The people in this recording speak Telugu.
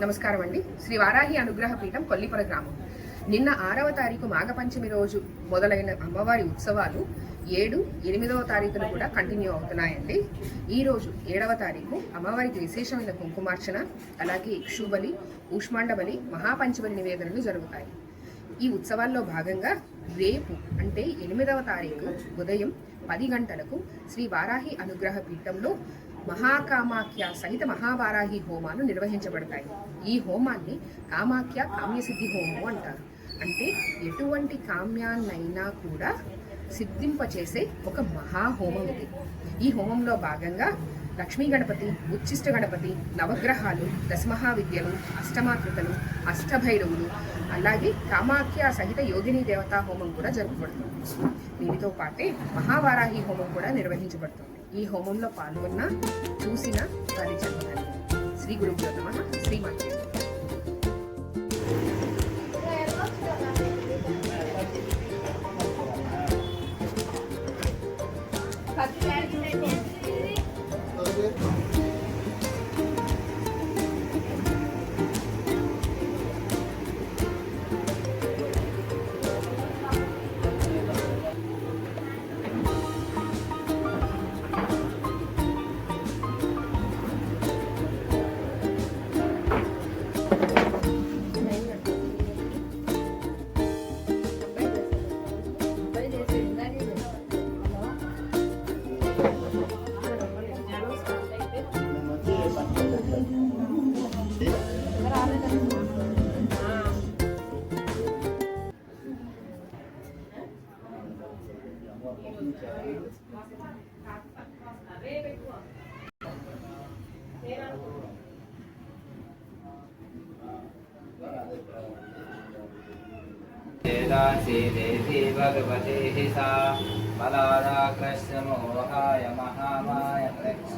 నమస్కారం అండి శ్రీ వారాహి అనుగ్రహ పీఠం కొల్లిపుర గ్రామం. నిన్న ఆరవ తారీఖు మాఘపంచమి రోజు మొదలైన అమ్మవారి ఉత్సవాలు ఏడు ఎనిమిదవ తారీఖున కూడా కంటిన్యూ అవుతున్నాయండి. ఈ రోజు ఏడవ తారీఖు అమ్మవారికి విశేషమైన కుంకుమార్చన అలాగే ఇక్షుబలి ఊష్మాండబలి మహాపంచబలి నివేదనలు జరుగుతాయి. ఈ ఉత్సవాల్లో భాగంగా రేపు అంటే ఎనిమిదవ తారీఖు ఉదయం పది గంటలకు శ్రీ వారాహి అనుగ్రహ పీఠంలో మహాకామాఖ్య సహిత మహావారాహి హోమాలు నిర్వహించబడతాయి. ఈ హోమాన్ని కామాఖ్య కామ్యసిద్ధి హోమం అంటారు. అంటే ఎటువంటి కామ్యాన్నైనా కూడా సిద్ధింపచేసే ఒక మహాహోమం ఇది. ఈ హోమంలో భాగంగా లక్ష్మీ గణపతి ఉచ్చిష్ట గణపతి నవగ్రహాలు దశమహావిద్యలు అష్టమాకృతలు అష్టభైరవులు అలాగే కామాఖ్య సహిత యోగిని దేవతా హోమం కూడా జరుపబడుతుంది. దీనితో పాటే మహావారాహి హోమం కూడా నిర్వహించబడుతుంది. ఈ హోమంలో పాల్గొన్న చూసిన పరిచయం శ్రీ గురు శ్రీ మాత్రం देवी भगवते सा बलादाकृष्णमोहाय महामाय प्रक्ष्यते